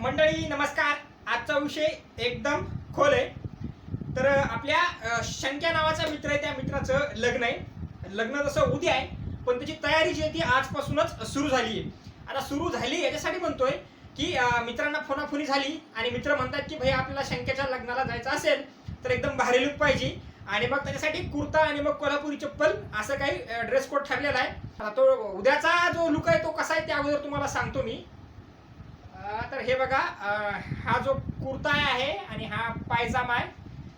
मंडळी नमस्कार. आजचा विषय एकदम खोल आहे. तर आपल्या शंक्या नावाचा मित्र आहे त्या मित्राचं लग्न आहे. लग्न जसं उद्या आहे पण त्याची तयारी जी आहे ती आजपासूनच सुरू झाली आहे आता सुरू झाली याच्यासाठी म्हणतोय की मित्रांना फोनाफोनी झाली आणि मित्र म्हणतात की भाई आपल्याला शंक्याच्या लग्नाला जायचं असेल तर एकदम भारी लुक पाहिजे. आणि मग त्याच्यासाठी कुर्ता आणि मग कोल्हापुरी चप्पल असं काही ड्रेस कोड ठरलेला आहे. आता तो उद्याचा जो लुक आहे तो कसा आहे त्या अगोदर तुम्हाला सांगतो मी. तर हे बघा हा जो कुर्ता आहे आणि हा पायजामा आहे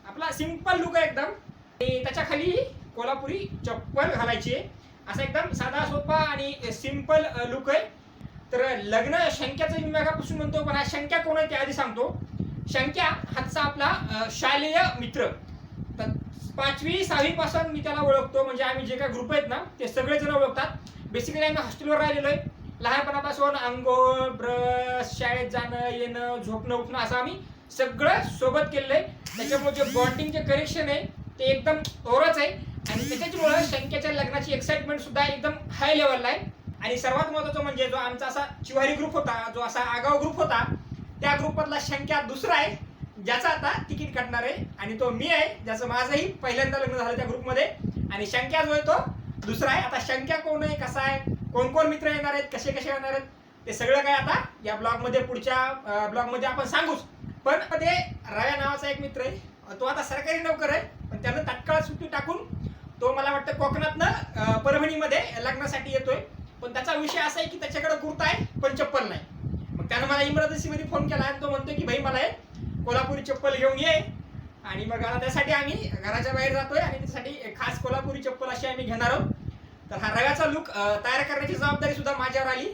आपला सिंपल लुक आहे एकदम. त्याच्याखाली कोल्हापुरी चप्पल घालायची आहे. असा एकदम साधा सोपा आणि सिंपल लुक आहे. तर लग्न शंक्याचं मी म्हणतो पण हा शंक्या कोण आहे ते आधी सांगतो. शंक्या हातचा आपला शालेय मित्र. तर पाचवी सहावीपासून मी त्याला ओळखतो. म्हणजे आम्ही जे काही ग्रुप आहेत ना ते सगळेजण ओळखतात. बेसिकली आम्ही हॉस्टेलवर राहिलेलो आहे. लहानपणापासून अंघोळ ब्रश शाळेत जाणं येणं झोपणं उठणं असं आम्ही सगळं सोबत केलेलं आहे त्याच्यामुळे जे बॉन्डिंग जे कनेक्शन आहे ते एकदम ओरच आहे. आणि त्याच्यामुळे शंक्याच्या लग्नाची एक्साइटमेंट सुद्धा एकदम हाय लेवलला आहे. आणि सर्वात महत्वाचं म्हणजे जो आमचा असा चिवारी ग्रुप होता जो असा आगाव ग्रुप होता त्या ग्रुपमधला शंक्या दुसरा आहे ज्याचा आता तिकीट काढणार आहे. आणि तो मी आहे ज्याचं माझंही पहिल्यांदा लग्न झालं त्या ग्रुपमध्ये आणि शंक्या जो आहे तो दुसरा आहे. आता शंक्या कोण आहे कसा आहे कोण कोण मित्र येणार आहेत? कसे कसे येणार आहेत? ते सगळं काय आता या ब्लॉगमध्ये पुढच्या ब्लॉगमध्ये आपण सांगूच. पण ते रव्या नावाचा एक मित्र आहे. तो आता सरकारी नोकर आहे. पण त्यानं तात्काळ सुट्टी टाकून तो मला वाटतं कोकणातनं परभणीमध्ये लग्नासाठी येतोय. पण त्याचा विषय असा आहे की त्याच्याकडे कुर्ता आहे पण चप्पल नाही. मग त्यानं मला इमर्जन्सीमध्ये फोन केला आणि तो म्हणतोय की भाई मला हे कोल्हापुरी चप्पल घेऊन ये. आणि मग आता त्यासाठी आम्ही घराच्या बाहेर जातोय आणि त्यासाठी खास कोल्हापुरी चप्पल अशी आम्ही घेणार आहोत. तर हा रव्याचा लुक तयार करण्याची जबाबदारी सुद्धा माझ्यावर आली.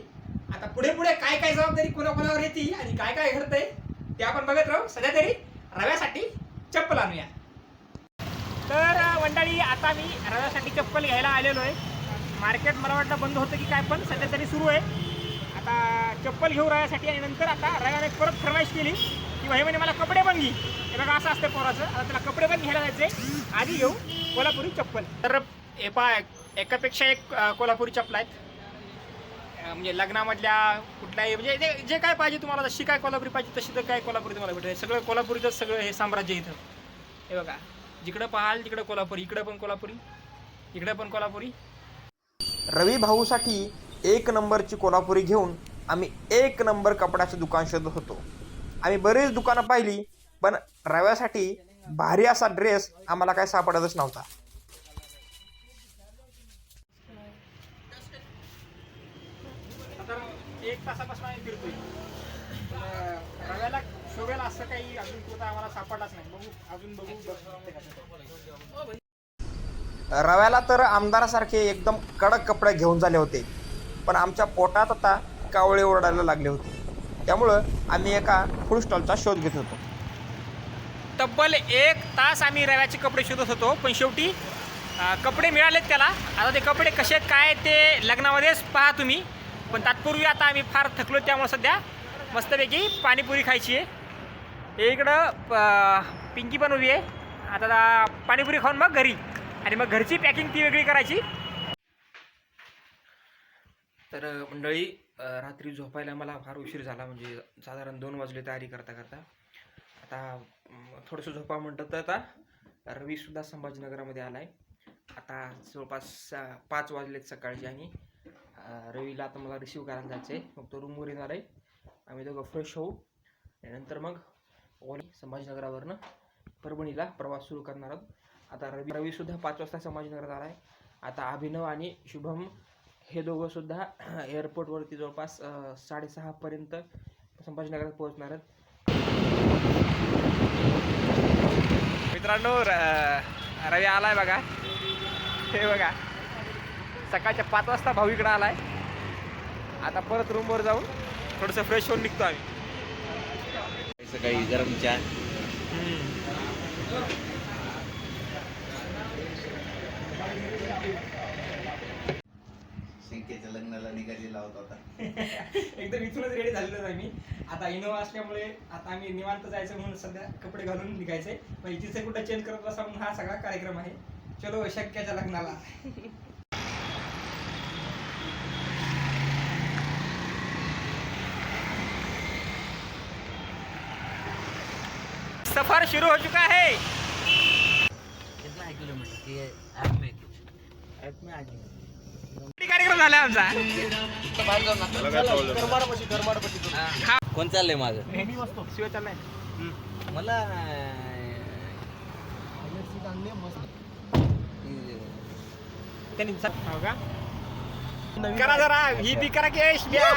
आता पुढे पुढे काय काय जबाबदारी कोणाकोणावर येते आणि काय काय घडतंय ते आपण बघत राहू. सध्या तरी रव्यासाठी चप्पल आणूया. तर मंडळी आता मी रव्यासाठी चप्पल घ्यायला आलेलो आहे. मार्केट मला वाटतं बंद होतं की काय पण सध्या तरी सुरू आहे. आता चप्पल घेऊ रव्यासाठी आणि नंतर आता रव्याने परत फरमाईश केली. की भाई म्हणे मला कपडे पण घे. हे बघा असं असतं पोराचं. आता त्याला कपडे पण घ्यायला जायचे आधी घेऊ कोल्हापुरी चप्पल. तर हे पाय एकापेक्षा एक कोल्हापुरी चपला आहेत. म्हणजे लग्नामधल्या कुठल्याही म्हणजे जे जे काय पाहिजे तुम्हाला जशी काय कोल्हापुरी पाहिजे तशी तर काय कोल्हापुरी तुम्हाला भेटेल. सगळं कोल्हापुरीचं सगळं हे साम्राज्य इथं. हे बघा जिकडं पाहाल तिकडं कोल्हापुरी इकडं पण कोल्हापुरी इकडं पण कोल्हापुरी. रवी भाऊसाठी एक नंबरची कोल्हापुरी घेऊन आम्ही एक नंबर कपड्याचं दुकान शोधत होतो. आम्ही बरीच दुकानं पाहिली पण रव्यासाठी भारी असा ड्रेस आम्हाला काय सापडतच नव्हता आता एक तासापासून आम्ही फिरतोय. पण, रव्याला शोभेल असं काही अजून कुठं आम्हाला सापडलाच नाही. बघू अजून बघू बघू. रव्याला तर आमदारासारखे एकदम कडक कपडे घेऊन झाले होते. पण आमच्या पोटात आता कावळे ओरडायला लागले होते. त्यामुळं आम्ही एका फूड स्टॉलचा शोध घेत होतो. तब्बल एक तास आम्ही रव्याचे कपडे शोधत होतो पण शेवटी कपडे मिळालेत त्याला. आता ते कपडे कसे आहेत काय ते लग्नामध्येच पहा तुम्ही. पण तात्पूर्वी आता आम्ही फार थकलो त्यामुळे सध्या मस्तपैकी पाणीपुरी खायची आहे. इकडं प- पिंकी पण उभी आहे. आता दा- पाणीपुरी खाऊन मग घरी. आणि मग घरची पॅकिंग ती वेगळी करायची. तर मंडळी रात्री झोपायला मला फार उशीर झाला म्हणजे साधारण दोन वाजले तयारी करता करता. आता थोडंसं झोपा म्हणतं तर आता. रवीसुद्धा संभाजीनगरामध्ये आला आहे आता जवळपास पाच वाजलेत सकाळचे आणि रवीला आता मला रिसीव करायला जायचं आहे मग तो रूमवर येणार आहे. आम्ही दोघं फ्रेश होऊ. आणि नंतर मग ओली संभाजीनगरावरनं परभणीला प्रवास सुरू करणार आहोत. आता रवी रवीसुद्धा पाच वाजता संभाजीनगरात आला आहे. आता अभिनव आणि शुभम हे दोघं सुद्धा एअरपोर्टवरती जवळपास साडेसहापर्यंत संभाजीनगरात पोहोचणार आहेत. मित्रांनो रवी आलाय बघा. हे बघा. सकाळच्या पाच वाजता भाऊ इकडं आलाय. आता परत रूमवर जाऊन थोडंसं फ्रेश होऊन निघतो आम्ही. सकाळी गरम चहा. शिंकेच्या लग्नाला निघालेला होता आता. एकदम इथूनच रेडी झालेलो आहे मी. आता इनोवा असल्यामुळे आता आम्ही निवांत जायचं म्हणून सध्या कपडे घालून निघायचे म्हणजे तिथे कुठं चेंज करत बसा म्हणून हा सगळा कार्यक्रम आहे. चलो शक्याच्या लग्नाला. सफर शुरू हो चुका है। कितना है किलोमीटर? ये ऐप में ऐप में आ किती कार्यक्रम झाला आमचा? कोण चाललंय माझं चाललाय मला त्यांनी हो का? करा जरा ही बी करा की द्या.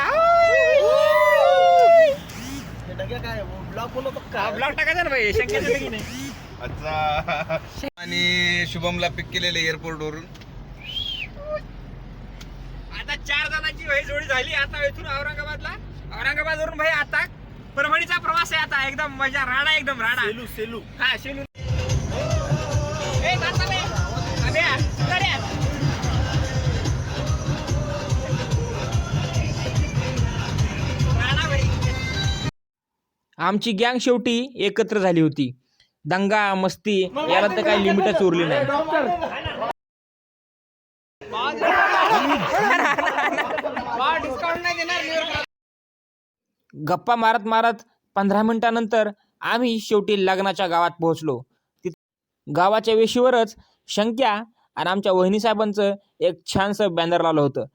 ब्लॉग टाकायचा ना भाई शक्यच नाही? आणि शुभमला पिक केलेले एअरपोर्ट वरून. आता चार जणांची भाई जोडी झाली आता इथून औरंगाबादला. औरंगाबाद वरून भाई आता परभणीचा प्रवास आहे आता एकदम मजा राडा एकदम राडा. सेलू सेलू. हा सेलू. आमची गँग शेवटी एकत्र झाली होती. दंगा मस्ती याला तर काही लिमिटच उरली नाही. गप्पा मारत मारत पंधरा मिनिटानंतर आम्ही शेवटी लग्नाच्या गावात पोहोचलो. गावाच्या वेशीवरच शंक्या आणि आमच्या वहिनी साहेबांचं एक छानसं बॅनर लावलं होतं.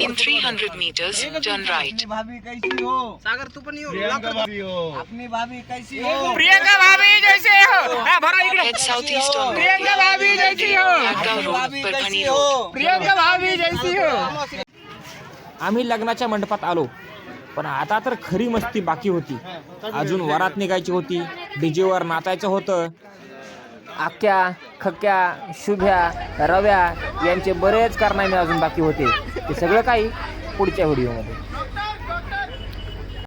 In 300 meters, turn right. Priyanka भाभी जैसे हो. हा, भरा इकडे. Head southeast on प्रियंका भाभी जैसी हो. Naggaon Road, Parphani Road. Priyanka भाभी जैसी हो. आम्ही लग्नाच्या मंडपात आलो पण आता तर खरी मस्ती बाकी होती. अजून वरात निघायची होती डीजेवर नाचायचं होतं आख्या खक्या शुभ्या रव्या यांचे बरेच कारनामे अजून बाकी होते. ते सगळं काही पुढच्या व्हिडिओमध्ये.